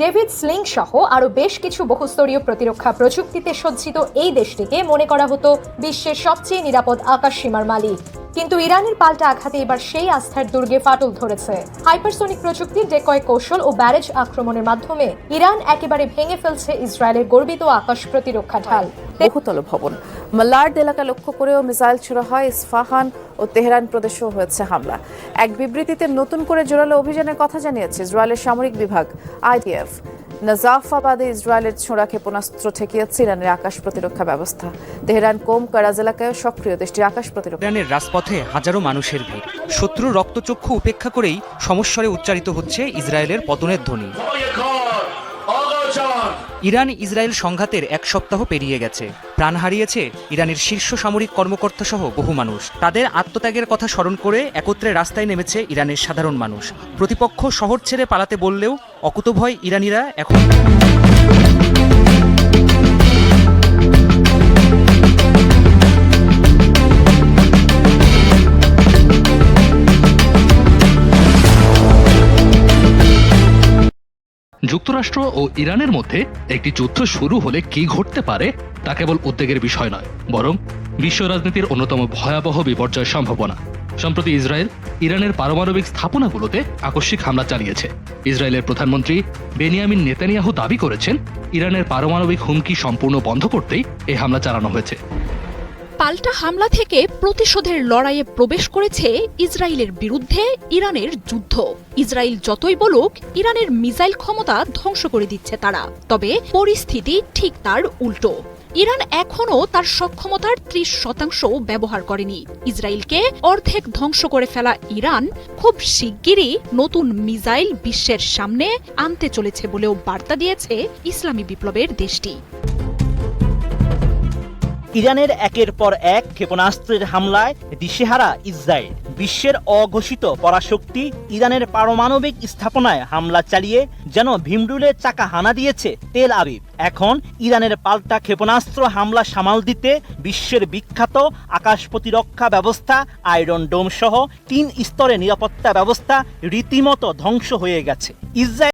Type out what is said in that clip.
David sling সহ আরও বেশ কিছু বহুস্তরীয় প্রতিরক্ষা প্রযুক্তিতে সজ্জিত এই দেশটিকে মনে করা হতো বিশ্বের সবচেয়ে নিরাপদ আকাশ সীমার মালিক। কিন্তু ইরানের পাল্টা আঘাতে এবার সেই আস্থার দুর্গে ফাটল ধরেছে। হাইপারসোনিক প্রযুক্তির ডেকয় কৌশল ও ব্যারেজ আক্রমণের মাধ্যমে ইরান একেবারে ভেঙে ফেলছে ইসরায়েলের গর্বিত আকাশ প্রতিরক্ষা ঢাল। বহুতল ভবন। মালার্ড এলাকা লক্ষ্য করেও মিসাইল ছোড়া হয় ইস্ফাহান ও তেহরান প্রদেশেও হয়েছে হামলা। এক বিবৃতিতে নতুন করে জোরালো অভিযানের কথা জানিয়েছে ইসরায়েলের সামরিক বিভাগ আইডিএফ নাজাফাবাদে ইসরায়েলের ছোঁড়া ক্ষেপণাস্ত্র ঠেকিয়েছে ইরানের আকাশ প্রতিরক্ষা ব্যবস্থা। তেহরান, কোম, কারাজ এলাকায় সক্রিয় দেশটির আকাশ প্রতিরক্ষা। ইরানের রাজপথে হাজারো মানুষের ভিড়। শত্রুর রক্তচক্ষু উপেক্ষা করেই সমস্বরে উচ্চারিত হচ্ছে ইসরায়েলের পতনের ধ্বনি। ইরান ইসরায়েল সংঘাতের এক সপ্তাহ পেরিয়ে গেছে। প্রাণ হারিয়েছে ইরানের শীর্ষ সামরিক কর্মকর্তা সহ বহু মানুষ। তাদের আত্মত্যাগের কথা স্মরণ করে একত্রে রাস্তায় নেমেছে ইরানের সাধারণ মানুষ। প্রতিপক্ষ শহর ছেড়ে পালাতে বললেও অকুতভয় ইরানিরা এখন যুক্তরাষ্ট্র ও ইরানের মধ্যে একটি যুদ্ধ শুরু হলে কি ঘটতে পারে, তা কেবল উদ্বেগের বিষয় নয়, বরং বিশ্ব রাজনীতির অন্যতম ভয়াবহ বিপর্যয় সম্ভাবনা। সম্প্রতি ইসরায়েল, ইরানের পারমাণবিক স্থাপনাগুলোতে আকস্মিক হামলা চালিয়েছে। ইসরায়েলের প্রধানমন্ত্রী বেনিয়ামিন নেতানিয়াহু দাবি করেছেন, ইরানের পারমাণবিক হুমকি সম্পূর্ণ বন্ধ করতেই এই হামলা চালানো হয়েছে। পাল্টা হামলা থেকে প্রতিশোধের লড়াইয়ে প্রবেশ করেছে ইসরায়েলের বিরুদ্ধে ইরানের যুদ্ধ। ইসরায়েল যতই বলুক, ইরানের মিসাইল ক্ষমতা ধ্বংস করে দিচ্ছে তারা। তবে পরিস্থিতি ঠিক তার উল্টো। ইরান এখনও তার সক্ষমতার ত্রিশ শতাংশ ব্যবহার করেনি। ইসরায়েলকে অর্ধেক ধ্বংস করে ফেলা ইরান খুব শিগগিরই নতুন মিসাইল বিশ্বের সামনে আনতে চলেছে বলেও বার্তা দিয়েছে ইসলামী বিপ্লবের দেশটি। ইরানের একের পর এক ক্ষেপণাস্ত্রের হামলায় দিশেহারা ইসরায়েল। বিশ্বের অঘোষিত পরাশক্তি ইরানের পারমাণবিক স্থাপনায় হামলা চালিয়ে যেন ভীমরুলে চাকা হানা দিয়েছে তেল আবিব। এখন ইরানের পাল্টা ক্ষেপণাস্ত্র হামলা সামাল দিতে বিশ্বের বিখ্যাত আকাশ প্রতিরক্ষা ব্যবস্থা, আয়রন ডোম সহ তিন স্তরের নিরাপত্তা ব্যবস্থা রীতিমতো ধ্বংস হয়ে গেছে। ইসরায়েল